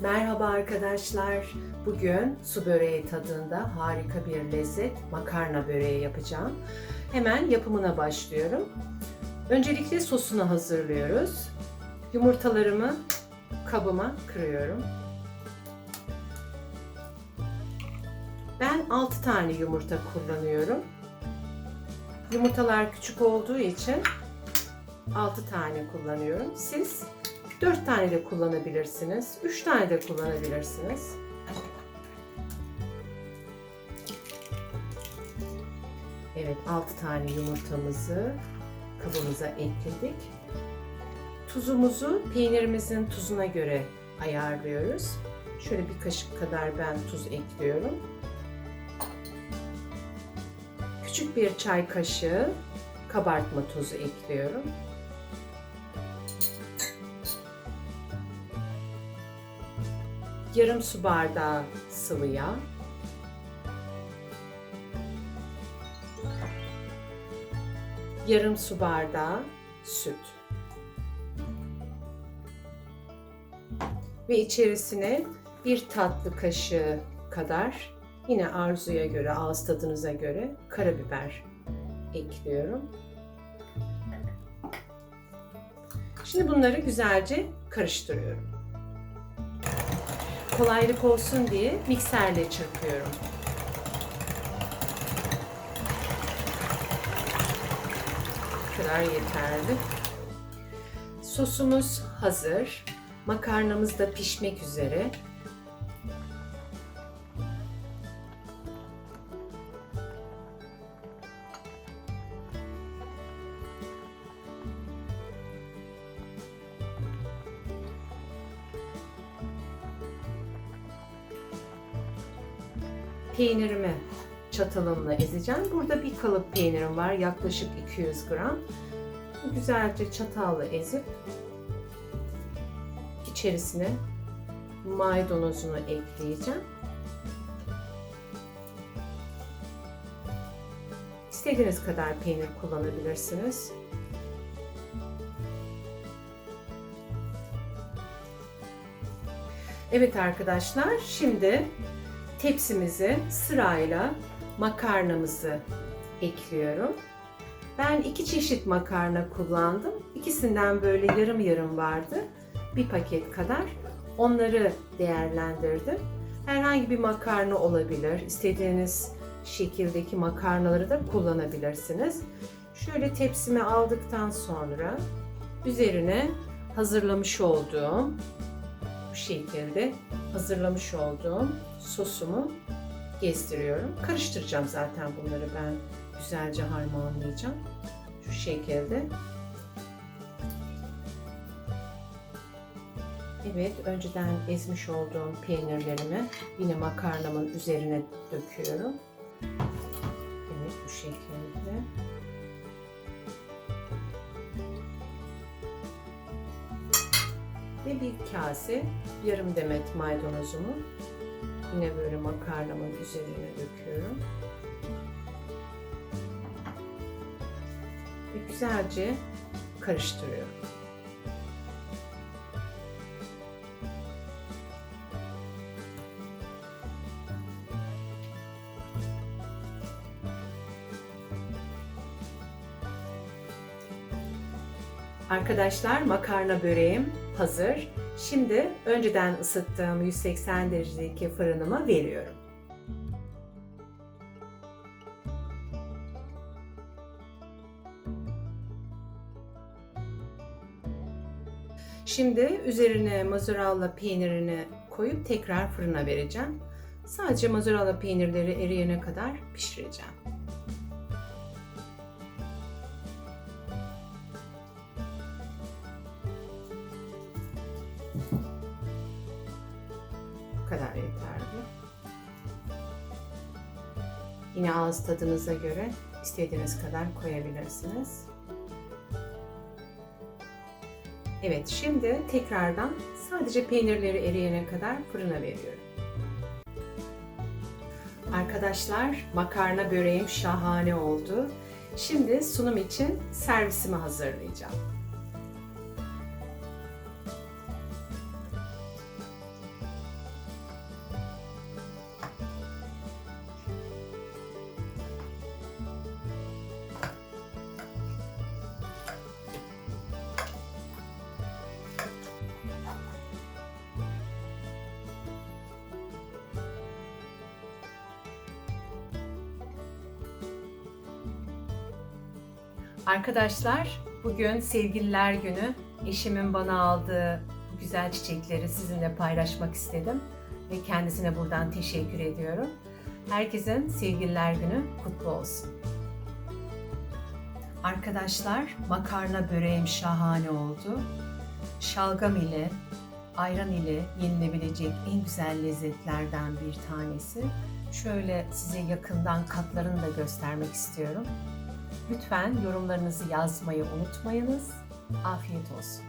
Merhaba arkadaşlar. Bugün su böreği tadında harika bir lezzet makarna böreği yapacağım. Hemen yapımına başlıyorum. Öncelikle sosunu hazırlıyoruz. Yumurtalarımı kabıma kırıyorum. Ben 6 tane yumurta kullanıyorum. Yumurtalar küçük olduğu için 6 tane kullanıyorum. Siz 4 tane de kullanabilirsiniz. 3 tane de kullanabilirsiniz. Evet 6 tane yumurtamızı kabımıza ekledik. Tuzumuzu peynirimizin tuzuna göre ayarlıyoruz. Şöyle bir kaşık kadar ben tuz ekliyorum. Küçük bir çay kaşığı kabartma tozu ekliyorum. Yarım su bardağı sıvı yağ, yarım su bardağı süt. Ve içerisine bir tatlı kaşığı kadar yine arzuya göre, ağız tadınıza göre karabiber ekliyorum. Şimdi bunları güzelce karıştırıyorum kolaylık olsun diye mikserle çırpıyorum. Kadar yeterli. Sosumuz hazır. Makarnamız da pişmek üzere. Peynirimi çatalımla ezeceğim. Burada bir kalıp peynirim var yaklaşık 200 gram. Güzelce çatalla ezip içerisine maydanozunu ekleyeceğim. İstediğiniz kadar peynir kullanabilirsiniz. Evet arkadaşlar şimdi tepsimize sırayla makarnamızı ekliyorum. Ben iki çeşit makarna kullandım. İkisinden böyle yarım yarım vardı. Bir paket kadar. Onları değerlendirdim. Herhangi bir makarna olabilir. İstediğiniz şekildeki makarnaları da kullanabilirsiniz. Şöyle tepsime aldıktan sonra üzerine hazırlamış olduğum şekilde hazırlamış olduğum sosumu gezdiriyorum. Karıştıracağım zaten bunları ben güzelce harmanlayacağım. Şu şekilde. Evet, önceden ezmiş olduğum peynirlerimi yine makarnamın üzerine döküyorum. Evet, bu şekilde. Ve bir kase yarım demet maydanozumu Yine böyle makarnamın üzerine döküyorum. Ve güzelce karıştırıyorum. Arkadaşlar makarna böreğim hazır. Şimdi önceden ısıttığım 180 derecedeki fırınıma veriyorum. Şimdi üzerine mozzarella peynirini koyup tekrar fırına vereceğim. Sadece mozzarella peynirleri eriyene kadar pişireceğim. Kadar yeterli. Yine ağız tadınıza göre istediğiniz kadar koyabilirsiniz. Evet, şimdi tekrardan sadece peynirleri eriyene kadar fırına veriyorum. Arkadaşlar, makarna böreğim şahane oldu. Şimdi sunum için servisimi hazırlayacağım. Arkadaşlar, bugün Sevgililer Günü. Eşimin bana aldığı bu güzel çiçekleri sizinle paylaşmak istedim ve kendisine buradan teşekkür ediyorum. Herkesin Sevgililer Günü kutlu olsun. Arkadaşlar, makarna böreğim şahane oldu. Şalgam ile, ayran ile yenilebilecek en güzel lezzetlerden bir tanesi. Şöyle size yakından katlarını da göstermek istiyorum. Lütfen yorumlarınızı yazmayı unutmayınız. Afiyet olsun.